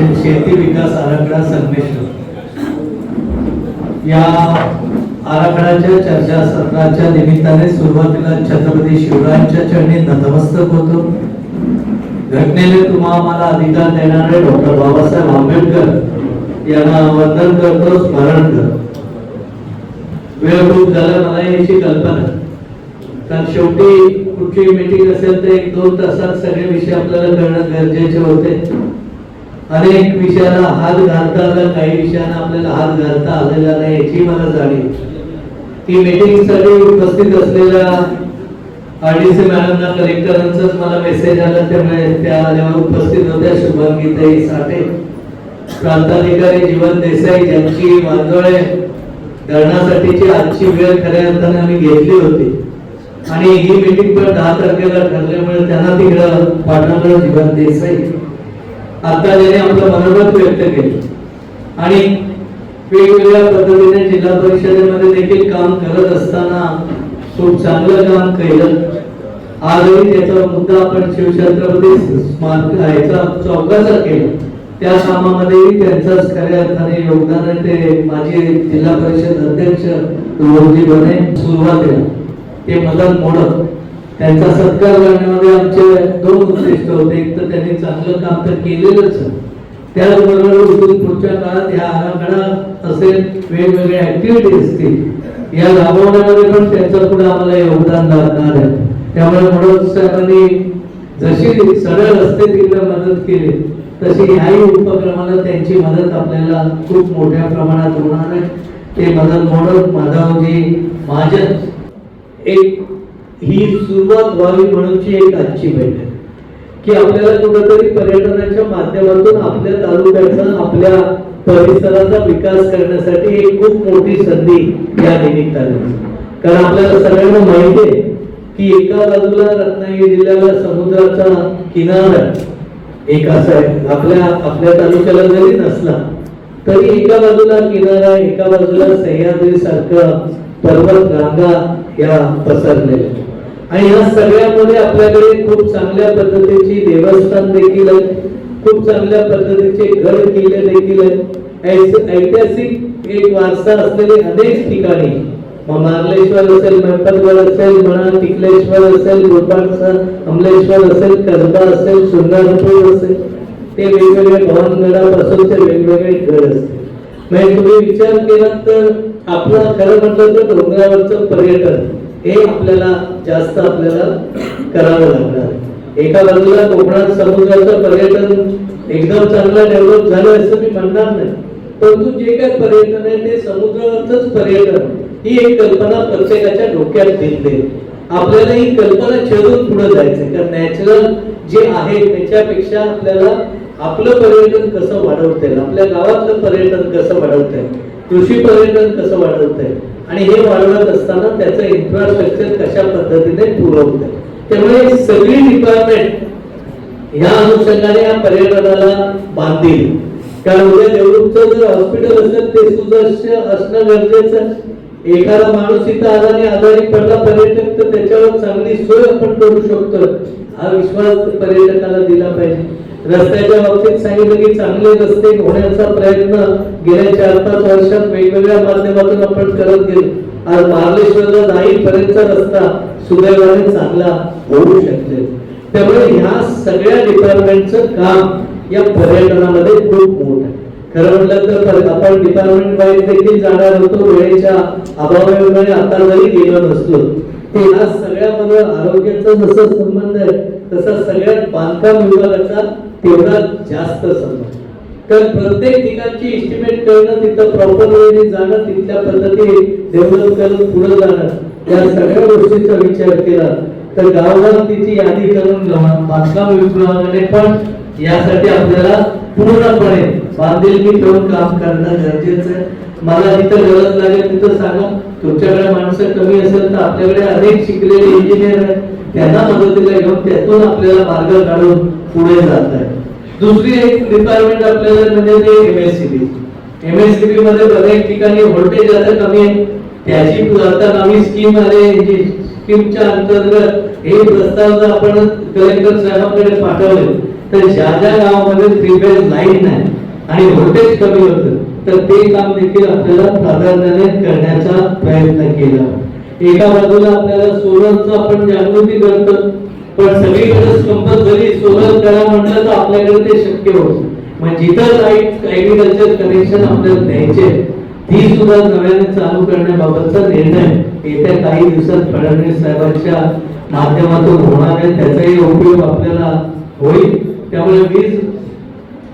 शेती विकास आराखडा संमिश्र या आराखड्याच्या चर्चा सत्राच्या निमित्ताने सुरुवातीला छत्रपती शिवरायांच्या चरणी नतमस्तक होतो. घटनेने तुम्हा मला अधिकार देणारे डॉक्टर बाबासाहेब आंबेडकर यांना वंदन करतो स्मरण करतो. वेळ खूप झाला मला याची कल्पना. आहे. कारण शेवटी कुठली मिटिंग असेल तर एक दोन तासात सगळे विषय आपल्याला करणं गरजेचे होते. अनेक विषयाला हात घालता आला काही विषयाना आपल्याला हात घालता आलेला नाही याची मला जाणीव की मीटिंगसाठी उपस्थित असलेल्या आरडीसी मॅडमना कलेक्टरांचाच मला मेसेज आला त्यामुळे त्या आल्यावर उपस्थित होत्या शुभांगीताई साठे प्रांताधिकारी जीवन देसाई ज्यांची वांजोळे धरणासाठीची आजची वेळ खऱ्या अर्थाने आम्ही घेतली होती. आणि ही मीटिंग पण दहा तारखेला ठरल्यामुळे त्यांना तिकडं पाठवलं जीवन देसाई. आता ज्याने आपलं मनोगत व्यक्त केलं आणि वेगवेगळ्या पद्धतीने जिल्हा परिषदेमध्ये देखील काम करत असताना खूप चांगलं काम केलं. आजही त्याचा मुद्दा आपण शिवछत्रपती स्मारक याचा चौकाचा केला. त्या कामामध्येही त्यांचाच खऱ्या अर्थाने योगदान आहे. ते माझे जिल्हा परिषद अध्यक्ष लोहजी बने सुरुवातीला. ते मदत मोडक त्यांचा सत्कार करण्यामध्ये आमचे दोन उद्दिष्ट होते. एक तर त्यांनी चांगलं काम तर केलेलंच. त्याचबरोबर उठून पुढच्या काळात या आराखडा असेल वेगवेगळ्या ऍक्टिव्हिटी असतील या राबवण्यामध्ये पण त्यांचं पुढे आम्हाला योगदान लागणार आहे. त्यामुळे म्हणून साहेबांनी जशी सरळ रस्ते तिकडे मदत केली तशी ह्याही उपक्रमाला त्यांची मदत आपल्याला खूप मोठ्या प्रमाणात होणार आहे. ते मदत म्हणून माधवजी महाजन एक ही सुरुवात व्हावी म्हणूनची एक आजची बैठक. की आपल्याला कुठंतरी पर्यटनाच्या माध्यमातून आपल्या तालुक्याचा आपल्या परिसराचा विकास करण्यासाठी एक खूप मोठी संधी या निमित्ताने. कारण आपल्याला सगळ्यांना माहिती आहे की एका बाजूला रत्नागिरी जिल्ह्याला समुद्राचा किनारा एक असा आहे. आपल्या आपल्या तालुक्याला जरी नसला तरी एका बाजूला किनारा एका बाजूला सह्याद्री सारखं पर्वत रांगा या पसरलेल्या आणि या सगळ्यामध्ये आपल्याकडे खूप चांगल्या पद्धतीची देवस्थान देखील आहे. खूप चांगल्या पद्धतीचे गड किल्ले देखील आहेत ऐतिहासिक एक वारसा असलेले अनेक ठिकाणी. मार्लेश्वर असेल गणपतगड असेल म्हणा टिकलेश्वर असेल गोपाळसर अमलेश्वर असेल कसबा असेल सुंदरपूर असेल. ते वेगवेगळे भवनगडापासूनचे वेगवेगळे गड असतील. म्हणजे तुम्ही विचार केला तर आपलं खरं म्हटलं तर डोंगरावरचं पर्यटन. हे आपल्याला जास्त आपल्याला करावं लागणार एका बाजूला कोकणात समुद्राचं पर्यटन एकदम चांगलं डेव्हलप झालं असं मी म्हणणार नाही. परंतु जे काही पर्यटन आहे ते समुद्रावरच पर्यटन ही एक कल्पना प्रत्येकाच्या डोक्यात भिनते आपल्याला ही कल्पना छेदून पुढे जायचंय. कारण नॅचरल जे आहे त्याच्यापेक्षा आपल्याला आपलं पर्यटन कसं वाढवता येईल आपल्या गावातलं पर्यटन कसं वाढवता येईल कृषी पर्यटन कसं वाढवता येईल आणि हे वाढवत असताना त्याचं इन्फ्रास्ट्रक्चर कशा पद्धतीने पुरवत आहे त्यामुळे सगळी डिपार्टमेंट या अनुषंगाने या पर्यटनाला बांधील कारण उद्या देवरूपचं जर हॉस्पिटल असेल ते सुदर्श असणं गरजेचं एखादा माणूस इथं आला आणि आजारी पडला पर्यटक तर त्याच्यावर चांगली सोय आपण करू शकतो हा विश्वास पर्यटकाला दिला पाहिजे. रस्त्याच्या बाबतीत सांगितलं की चांगले रस्ते होण्याचा प्रयत्न गेल्या चार पाच वर्षात वेगवेगळ्या माध्यमातून आपण करत गेलो. आज महाबळेश्वरला जाईपर्यंतचा रस्ता सुदैवाने चांगला होऊ शकते. त्यामुळे ह्या सगळ्या डिपार्टमेंटचं काम या पर्यटनामध्ये खूप मोठं आहे. खरं म्हटलं तर आपण डिपार्टमेंट वाईज देखील जाणार होतो वेळेच्या अभावामुळे आता जरी गेलो नसतो ते ह्या सगळ्यामध्ये आरोग्याचा जसा संबंध आहे तसा सगळ्यात बांधकाम विभागाचा तेवढा जास्त संबंध तर प्रत्येक ठिकाणची इस्टिमेट करणं तिथं प्रॉपर वेळेने जाणं तिथल्या पद्धतीने डेव्हलप करून पुढे जाणं या सगळ्या गोष्टीचा विचार केला तर गावगाव तिची यादी करून बांधकाम विभागाने पण यासाठी आपल्याला पूर्णपणे बांधिलकी ठेवून काम करणं गरजेचं आहे. मला तिथं गरज लागेल तिथं सांगा. तुमच्याकडे माणसं कमी असेल तर आपल्याकडे अनेक शिकलेले इंजिनियर आहेत. त्यांना मदतीला घेऊन त्यातून आपल्याला मार्ग काढून पुढे जात आहे दुसरी एक रिक्वायरमेंट आपल्याला म्हणजे ते एमएससीबी एमएससीबी मध्ये बऱ्याच ठिकाणी व्होल्टेज आता कमी आहे. त्याची आता नवी स्कीम आले स्कीमच्या अंतर्गत हे प्रस्ताव जर आपण कलेक्टर साहेबांकडे पाठवले तर ज्या ज्या गावामध्ये थ्री फेज लाईन नाही आणि व्होल्टेज कमी होतं तर ते काम देखील आपल्याला प्राधान्याने करण्याचा प्रयत्न केला. एका बाजूला आपल्याला सोलरचं आपण जागृती करतो पण सगळीकडेच कंपल्सरी सोलर करा म्हटलं तर आपल्याकडे ते शक्य होत मग जिथं लाइट ऍग्रिकल्चर कनेक्शन आपल्याला द्यायचे ती सुद्धा नव्याने चालू करण्याबाबतचा निर्णय येत्या काही दिवसात फडणवीस साहेबांच्या माध्यमातून होणार आहे. त्याचाही उपयोग आपल्याला होईल. त्यामुळे वीज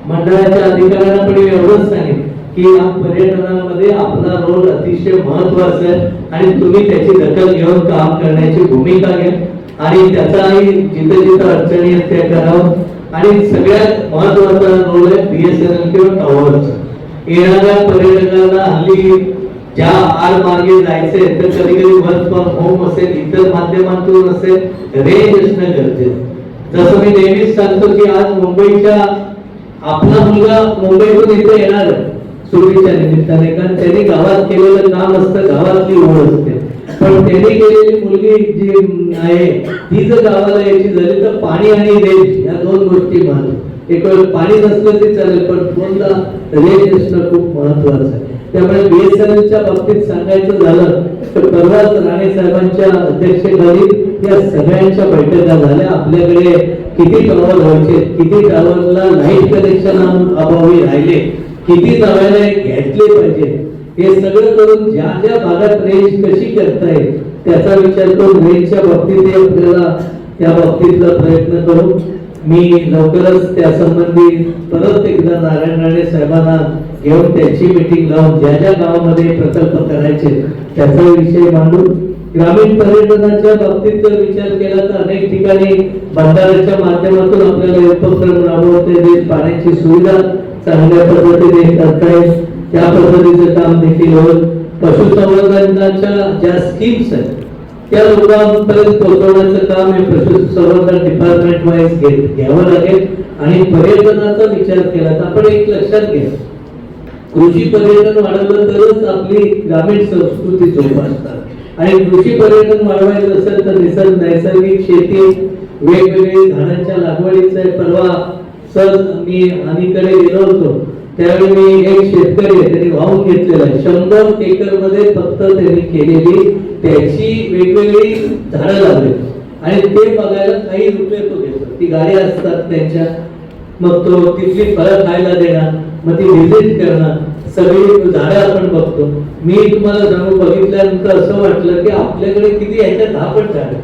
मंडळाच्या अधिकाऱ्यांना पण एवढंच सांगितलं की या पर्यटनामध्ये आपला रोल अतिशय महत्त्वाचा आहे आणि तुम्ही त्याची दखल घेऊन काम करण्याची भूमिका घ्या. आणि त्याचाही जिथे जिथे अडचणी आहेत त्या करावं. आणि सगळ्यात महत्त्वाचा रोल आहे बीएसएनएल किंवा टॉवरचा. येणाऱ्या पर्यटकांना हल्ली ज्या आर मार्गे जायचे तर कधी कधी वर्क फ्रॉम होम असेल इतर माध्यमातून असेल रेंज असणं गरजेचं जसं मी नेहमीच सांगतो की आज मुंबईच्या आपला मुलगा मुंबईतून इथे येणार आहे. पूर्वीच्या निमित्ताने कारण त्यांनी गावात केलेलं काम असतं गावातली ओढ असते. पण त्यांनी केलेली मुलगी जी आहे ती जर गावाला यायची झाली तर पाणी आणि रेंज या दोन गोष्टी महत्त्व. एक वेळ पाणी नसलं ते चालेल पण दोनदा रेंज असणं खूप महत्वाचं आहे. त्यामुळे बीएसएनएलच्या बाबतीत सांगायचं झालं तर परवाच राणे साहेबांच्या अध्यक्षतेखाली या सगळ्यांच्या बैठका झाल्या. आपल्याकडे किती टॉवर व्हायचे किती टॉवरला लाइट कनेक्शन अभावी राहिले किती नव्याने घेतले पाहिजे? हे सगळं करून ज्या ज्या भागात रेंज कशी करता येईल त्याचा विचार करून रेंजच्या बाबतीत आपल्याला त्या बाबतीतला प्रयत्न करू. मी लवकरच त्या संबंधी परत एकदा नारायण राणे साहेबांना घेऊन त्यांची मिटिंग लावून ज्या ज्या गावामध्ये प्रकल्प करायचे त्याचा विषय मांडू. ग्रामीण पर्यटनाच्या बाबतीत जर विचार केला तर अनेक ठिकाणी बंधाऱ्याच्या माध्यमातून आपल्याला उपक्रम राबवता येईल पाण्याची सुविधा चांगल्या पद्धतीने करतायत त्या पद्धतीचं काम देखील होईल. पशुसंवर्धनाच्या ज्या स्कीम्स आहेत त्या लोकांपर्यंत पोहोचवण्याचं काम हे पशुसंवर्धन डिपार्टमेंट वाईज घ्यावं लागेल. आणि पर्यटनाचा विचार केला तर आपण एक लक्षात घ्या. कृषी पर्यटन वाढवलं तरच आपली ग्रामीण संस्कृती जोपासतात. आणि कृषी पर्यटन वाढवायचं असेल तर निसर्ग नैसर्गिक शेती वेगवेगळी झाडांच्या लागवडीचं परवा सर मी अलीकडे गेलो होतो त्यावेळी मी एक शेतकरी आहे त्यांनी वाहून घेतलेला आहे. शंभर एकरमध्ये फक्त त्यांनी केलेली त्याची वेगवेगळी झाडं लावली. आणि ते बघायला काही रुपये तो घेतो. ती गाडी असतात त्यांच्या. मग तो तिथली फळं खायला देणार मग ती व्हिजिट करणार. सगळी झाडं आपण बघतो. मी तुम्हाला जाणून बघितल्यानंतर असं वाटलं की आपल्याकडे किती याच्या दहा पण झाडं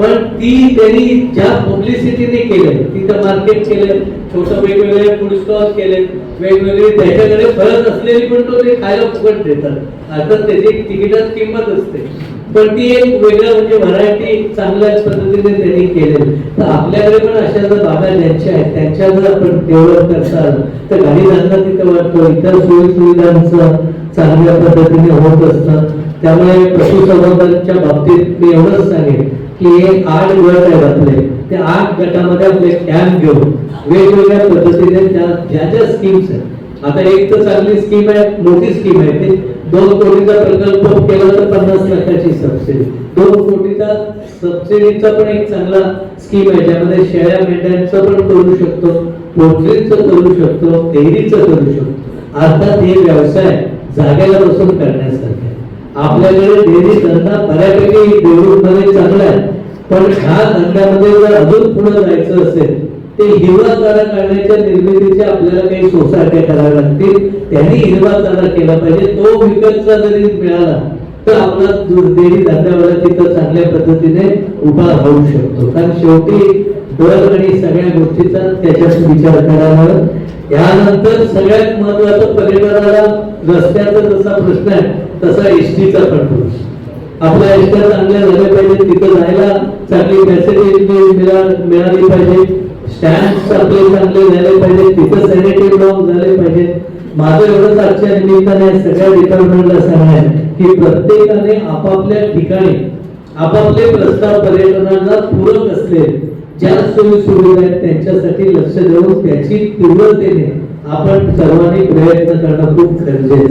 पण ती त्यांनी ज्या पब्लिसिटीने केलं तिथं मार्केट केलं छोटं वेगवेगळे फूड स्टॉल केले वेगवेगळे त्याच्याकडे फरक असलेली पण तो ते खायला फुकट देतात. अर्थात त्याची तिकिटात किंमत असते. पण ती एक वेगळं म्हणजे व्हरायटी चांगल्या पद्धतीने त्यांनी केले तर आपल्याकडे पण अशा जर बाबा ज्यांच्या आहेत त्यांच्या जर आपण डेव्हलप करता तर गाडी धंदा तिथं वाटतो इतर सोयी सुविधांचं चांगल्या पद्धतीने होत असतं. त्यामुळे पशुसंवर्धनच्या बाबतीत मी एवढंच सांगेन. की हे आठ गट आहेत आपले त्या आठ गटामध्ये आपले कॅम्प घेऊन वेगवेगळ्या पद्धतीने त्या ज्या ज्या स्कीम्स आहेत. आता एक तर चांगली स्कीम आहे मोठी स्कीम आहे. ते दोन कोटीचा प्रकल्प केला तर पन्नास लाखाची सबसिडी दोन कोटीचा सबसिडीचा पण एक चांगला स्कीम आहे ज्यामध्ये शेळ्या मेंढ्यांचं पण करू शकतो पोल्ट्रीचं करू शकतो डेअरीचं करू शकतो. अर्थात हे व्यवसाय जागेला बसून करण्यासारखे आपल्याकडे डेअरी धंदा बऱ्यापैकी पण ह्या धंद्यामध्ये जर अजून पुढे जायचं असेल ते हिरवा चारा काढण्याच्या निर्मितीच्या आपल्याला काही सोसायट्या कराव्या लागतील. त्यांनी हिरवा चारा केला पाहिजे. तो विकतचा जरी मिळाला तर आपला दूध डेअरी धंद्यावाला तिथं चांगल्या पद्धतीने उभा राहू शकतो. कारण शेवटी दर आणि सगळ्या गोष्टीचा त्याच्यात विचार करावा. यानंतर सगळ्यात महत्वाचं पर्यटनाला रस्त्याचा जसा प्रश्न आहे तसा एसटीचा पण प्रश्न. आपल्या एसट्या चांगल्या झाल्या पाहिजे तिथं जायला चांगली फॅसिलिटी मिळाली पाहिजे. स्टँड आपले चांगले झाले पाहिजे तिथं सॅनिटरी ब्लॉक झाले पाहिजे माझं एवढंच आजच्या निमित्ताने सगळ्या डिपार्टमेंटला सांगणार की प्रत्येकाने आपापल्या ठिकाणी आपापले प्रस्ताव पर्यटनाला पूरक असले ज्या सोयी सुविधा आहेत त्यांच्यासाठी लक्ष देऊन त्याची तीव्रतेने आपण सर्वांनी प्रयत्न करणं खूप गरजेचं